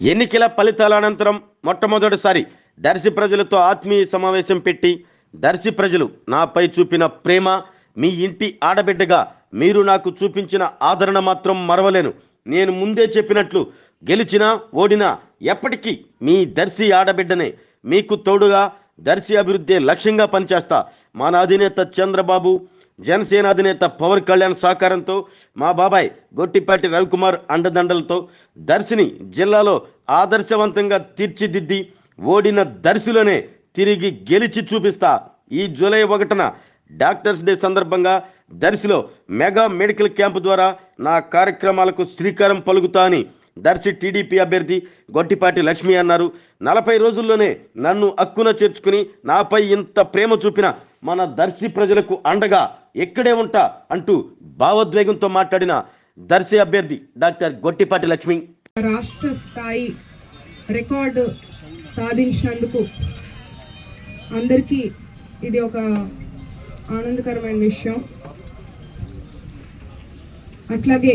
ఎన్నికల ఫలితాల అనంతరం మొట్టమొదటిసారి దర్శి ప్రజలతో ఆత్మీయ సమావేశం పెట్టి దర్శి ప్రజలు నాపై చూపిన ప్రేమ మీ ఇంటి ఆడబిడ్డగా మీరు నాకు చూపించిన ఆదరణ మాత్రం మరవలేను. నేను ముందే చెప్పినట్లు గెలిచినా ఓడినా ఎప్పటికీ మీ దర్శి ఆడబిడ్డనే మీకు తోడుగా దర్శి అభివృద్ధి లక్ష్యంగా పనిచేస్తా. మన అధినేత చంద్రబాబు జనసేన అధినేత పవన్ కళ్యాణ్ సహకారంతో మా బాబాయ్ గొట్టిపాటి రవికుమార్ అండదండలతో దర్శిని జిల్లాలో ఆదర్శవంతంగా తీర్చిదిద్ది ఓడిన దర్శిలోనే తిరిగి గెలిచి చూపిస్తా ఈ జూలై ఒకటిన డాక్టర్స్ డే సందర్భంగా దర్శిలో మెగా మెడికల్ క్యాంపు ద్వారా నా కార్యక్రమాలకు శ్రీకారం పలుకుతా అని దర్శి టీడీపీ అభ్యర్థి గొట్టిపాటి లక్ష్మి అన్నారు. నలభై రోజుల్లోనే నన్ను అక్కున చేర్చుకుని నాపై ఇంత ప్రేమ చూపిన మన దర్శి ప్రజలకు అండగా ఎక్కడే ఉంటా అంటూ భావోద్వేగంతో మాట్లాడిన దర్శి అభ్యర్థి డాక్టర్ గొట్టిపాటి లక్ష్మి. రాష్ట్ర స్థాయి రికార్డు సాధించినందుకు అందరికీ ఇది ఒక ఆనందకరమైన విషయం. అట్లాగే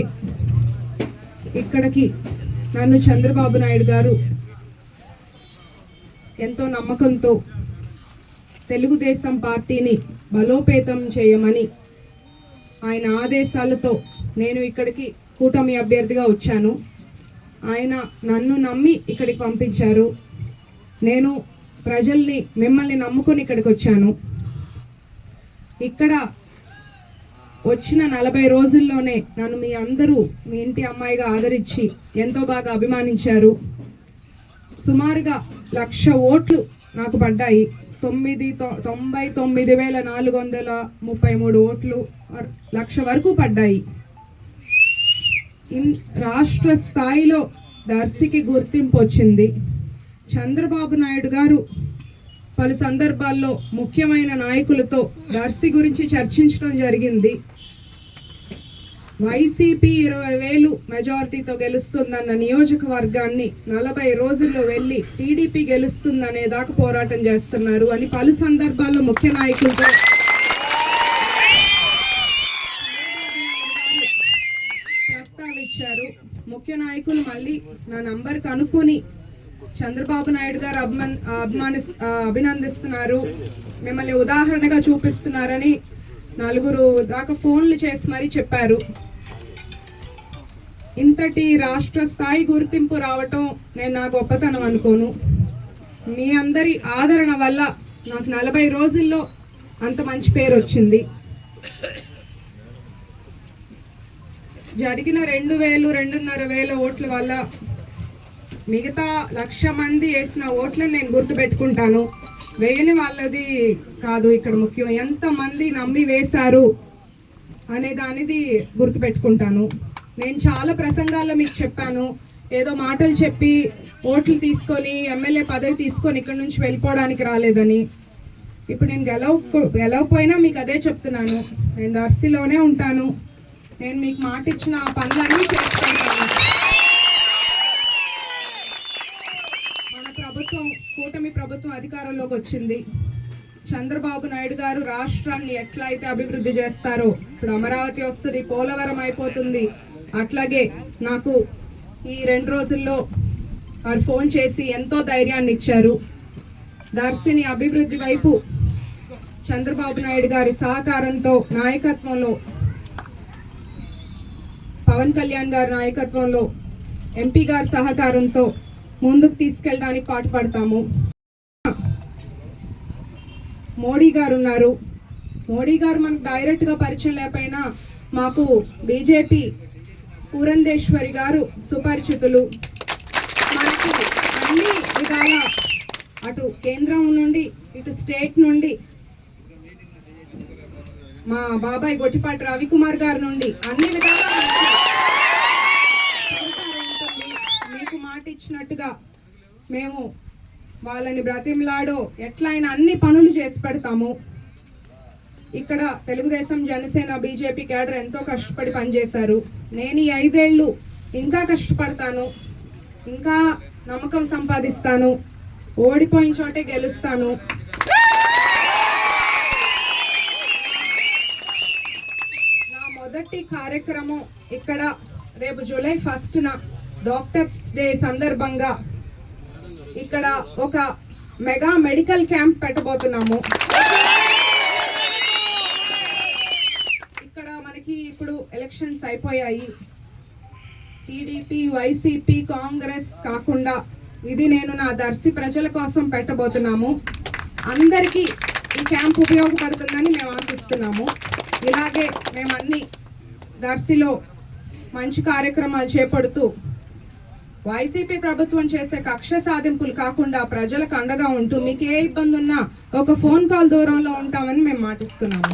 ఇక్కడికి నన్ను చంద్రబాబు నాయుడు గారు ఎంతో నమ్మకంతో తెలుగుదేశం పార్టీని బలోపేతం చేయమని ఆయన ఆదేశాలతో నేను ఇక్కడికి కూటమి అభ్యర్థిగా వచ్చాను. ఆయన నన్ను నమ్మి ఇక్కడికి పంపించారు. నేను ప్రజల్ని మిమ్మల్ని నమ్ముకొని ఇక్కడికి వచ్చాను. ఇక్కడ వచ్చిన నలభై రోజుల్లోనే నన్ను మీ అందరూ మీ ఇంటి అమ్మాయిగా ఆదరించి ఎంతో బాగా అభిమానించారు. సుమారుగా లక్ష ఓట్లు నాకు పడ్డాయి. తొమ్మిది తొంభై తొమ్మిది వేల నాలుగు వందల ముప్పై మూడు ఓట్లు లక్ష వరకు పడ్డాయి. ఇన్ రాష్ట్ర స్థాయిలో దర్శికి గుర్తింపు వచ్చింది. చంద్రబాబు నాయుడు గారు పలు సందర్భాల్లో ముఖ్యమైన నాయకులతో దర్శి గురించి చర్చించడం జరిగింది. వైసీపీ ఇరవై వేలు మెజారిటీతో గెలుస్తుందన్న నియోజకవర్గాన్ని నలభై రోజుల్లో వెళ్ళి టీడీపీ గెలుస్తుందనే దాకా పోరాటం చేస్తున్నారు అని పలు సందర్భాల్లో ముఖ్య నాయకులతో ప్రస్తావించారు. ముఖ్య నాయకులు మళ్ళీ నా నంబర్ కనుక్కొని చంద్రబాబు నాయుడు గారు అభిమన్ అభిమాని అభినందిస్తున్నారు. మిమ్మల్ని ఉదాహరణగా చూపిస్తున్నారని నలుగురు దాకా ఫోన్లు చేసి మరీ చెప్పారు. ఇంతటి రాష్ట్ర స్థాయి గుర్తింపు రావటం నేను నా గొప్పతనం అనుకోను. మీ అందరి ఆదరణ వల్ల నాకు నలభై రోజుల్లో అంత మంచి పేరు వచ్చింది. జరిగిన రెండు వేలు రెండున్నర వేల ఓట్ల వల్ల మిగతా లక్ష మంది వేసిన ఓట్లను నేను గుర్తుపెట్టుకుంటాను. వేయని వాళ్ళది కాదు ఇక్కడ ముఖ్యం. ఎంతమంది నమ్మి వేశారు అనే దానిది గుర్తుపెట్టుకుంటాను. నేను చాలా ప్రసంగాల్లో మీకు చెప్పాను. ఏదో మాటలు చెప్పి ఓట్లు తీసుకొని ఎమ్మెల్యే పదవి తీసుకొని ఇక్కడ నుంచి వెళ్ళిపోవడానికి రాలేదని. ఇప్పుడు నేను గెలవ గెలవపోయినా మీకు అదే చెప్తున్నాను. నేను దర్శిలోనే ఉంటాను. నేను మీకు మాట ఇచ్చిన పనులన్నీ చేసుకుంటాను మన ప్రభుత్వం కూటమి ప్రభుత్వం అధికారంలోకి వచ్చింది. చంద్రబాబు నాయుడు గారు రాష్ట్రాన్ని ఎట్లా అయితే అభివృద్ధి చేస్తారో ఇప్పుడు అమరావతి వస్తుంది పోలవరం అయిపోతుంది. అట్లాగే నాకు ఈ రెండు రోజుల్లో వారు ఫోన్ చేసి ఎంతో ధైర్యాన్ని ఇచ్చారు. దర్శిని అభివృద్ధి వైపు చంద్రబాబు నాయుడు గారి సహకారంతో నాయకత్వంలో పవన్ కళ్యాణ్ గారి నాయకత్వంలో ఎంపీ గారి సహకారంతో ముందుకు తీసుకెళ్ళడానికి పాటుపడతాము. మోడీ గారు ఉన్నారు. మోడీ గారు మనకు డైరెక్ట్గా పరిచయం లేకపోయినా మాకు బీజేపీ పురంధేశ్వరి గారు సుపరిచితులు. మనకు అన్ని విధాల అటు కేంద్రం నుండి ఇటు స్టేట్ నుండి మా బాబాయ్ గొట్టిపాటి రవికుమార్ గారి నుండి అన్ని విధాలా మీకు మాట ఇచ్చినట్టుగా మేము వాళ్ళని బ్రతిమలాడో ఎట్లయినా అన్ని పనులు చేసి పెడతాము. ఇక్కడ తెలుగుదేశం జనసేన బీజేపీ క్యాడర్ ఎంతో కష్టపడి పనిచేశారు. నేను ఈ ఐదేళ్ళు ఇంకా కష్టపడతాను ఇంకా నమ్మకం సంపాదిస్తాను ఓడిపోయిన చోటే గెలుస్తాను. నా మొదటి కార్యక్రమం ఇక్కడ రేపు జూలై ఫస్ట్న డాక్టర్స్ డే సందర్భంగా ఇక్కడ ఒక మెగా మెడికల్ క్యాంప్ పెట్టబోతున్నాము ఇక్కడ మనకి ఇప్పుడు ఎలక్షన్స్ అయిపోయాయి. టీడీపీ వైసీపీ కాంగ్రెస్ కాకుండా ఇది నేను నా దర్శి ప్రజల కోసం పెట్టబోతున్నాము. అందరికీ ఈ క్యాంప్ ఉపయోగపడుతుందని మేము ఆశిస్తున్నాము. ఇలాగే మేమన్నీ దర్శిలో మంచి కార్యక్రమాలు చేపడుతూ వైసీపీ ప్రభుత్వం చేసే కక్ష సాధింపులు కాకుండా ప్రజలకు అండగా ఉంటూ మీకు ఏ ఇబ్బంది ఉన్నా ఒక ఫోన్ కాల్ దూరంలో ఉంటామని మేము మాటిస్తున్నాము.